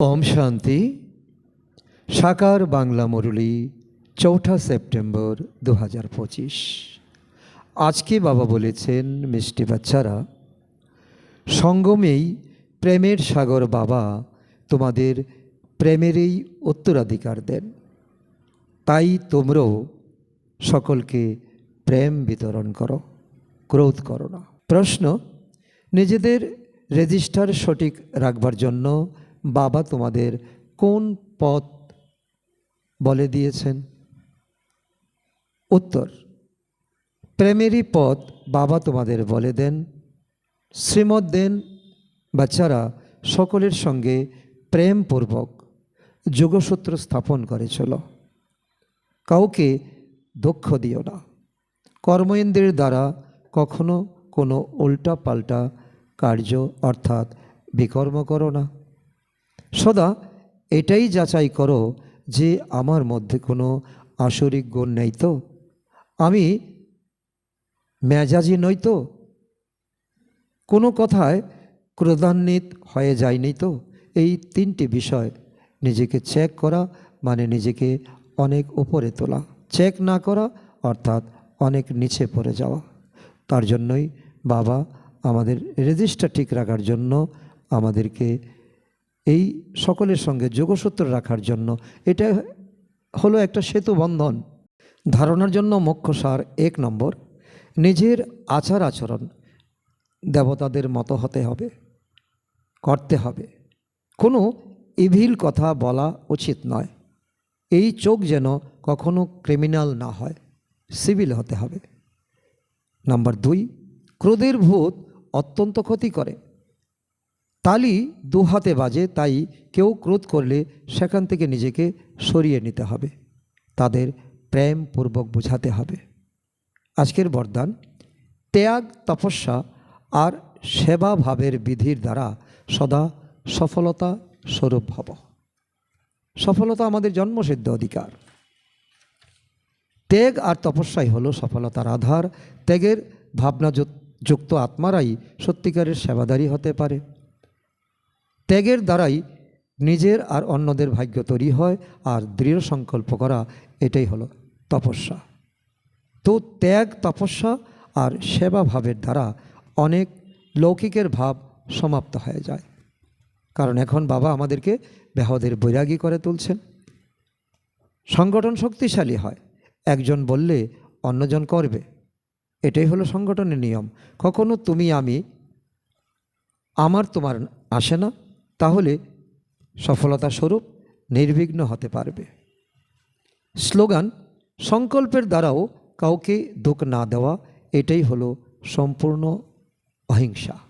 ওম শান্তি। সাকার বাংলা মুরলী, চৌঠা সেপ্টেম্বর দু হাজার পঁচিশ। আজকে বাবা বলেছেন, মিষ্টি বাচ্চারা, সঙ্গমেই প্রেমের সাগর বাবা তোমাদের প্রেমেরই উত্তরাধিকার দেন। তাই তোমরাও সকলকে প্রেম বিতরণ করো, ক্রোধ করো না। প্রশ্ন, নিজেদের রেজিস্টার সঠিক রাখবার জন্য বাবা তোমাদের কোন পথ বলে দিয়েছেন? উত্তর, প্রেমেরই পথ বাবা তোমাদের বলে দেন। শ্রীমদ দেন, বাচ্চারা সকলের সঙ্গে প্রেমপূর্বক যোগসূত্র স্থাপন করে করেছিল কাউকে দক্ষ দিও না। কর্মেন্দ্রের দ্বারা কখনো কোনো উল্টা পাল্টা কার্য অর্থাৎ বিকর্ম করো না। সদা এটাই যাচাই করো যে আমার মধ্যে কোনো আসরিক গুণ নেই তো? আমি মেজাজি নই তো? কোনো কথায় ক্রোধান্বিত হয়ে যায়নি তো? এই তিনটি বিষয় নিজেকে চেক করা মানে নিজেকে অনেক উপরে তোলা। চেক না করা অর্থাৎ অনেক নিচে পড়ে যাওয়া। তার জন্যই বাবা আমাদের রেজিস্টার ঠিক রাখার জন্য আমাদেরকে এই সকলের সঙ্গে যোগসূত্র রাখার জন্য এটা হলো একটা সেতু বন্ধন। ধারণার জন্য মুখ্য সার এক নম্বর। নিজের আচার আচরণ দেবতাদের মতো হতে হবে, করতে হবে। কোনো ইভিল কথা বলা উচিত নয়। এই চোখ যেন কখনো ক্রিমিনাল না হয়, সিভিল হতে হবে। নাম্বার দুই, ক্রোধের ভূত অত্যন্ত ক্ষতি করে। তালি দু হাতে বাজে, তাই কেউ ক্রোধ করলে সেখান থেকে নিজেকে সরিয়ে নিতে হবে। তাদের প্রেমপূর্বক বোঝাতে হবে। আজকের বরদান, ত্যাগ, তপস্যা আর সেবা ভাবের বিধির দ্বারা সদা সফলতা স্বরূপ হব। সফলতা আমাদের জন্মসিদ্ধ অধিকার। ত্যাগ আর তপস্যাই হলো সফলতার আধার। ত্যাগের ভাবনা যুক্ত আত্মারাই সত্যিকারের সেবাদারী হতে পারে। ত্যাগের দ্বারাই নিজের আর অন্যদের ভাগ্য তৈরি হয় আর দৃঢ় সংকল্প করা এটাই হলো তপস্যা। তো ত্যাগ, তপস্যা আর সেবা ভাবের দ্বারা অনেক লৌকিকের ভাব সমাপ্ত হয়ে যায়। কারণ এখন বাবা আমাদেরকে বেহদের বৈরাগী করে তুলছেন। সংগঠন শক্তিশালী হয়। একজন বললে অন্যজন করবে। এটাই হলো সংগঠনের নিয়ম। কখনো তুমি, আমি, আমার তোমার আসে না। তাহলে সফলতা স্বরূপ নির্বিঘ্ন হতে পারবে। স্লোগান, সংকল্পের দ্বারাও কাউকে দুঃখ না দেওয়া, এটাই হলো সম্পূর্ণ অহিংসা।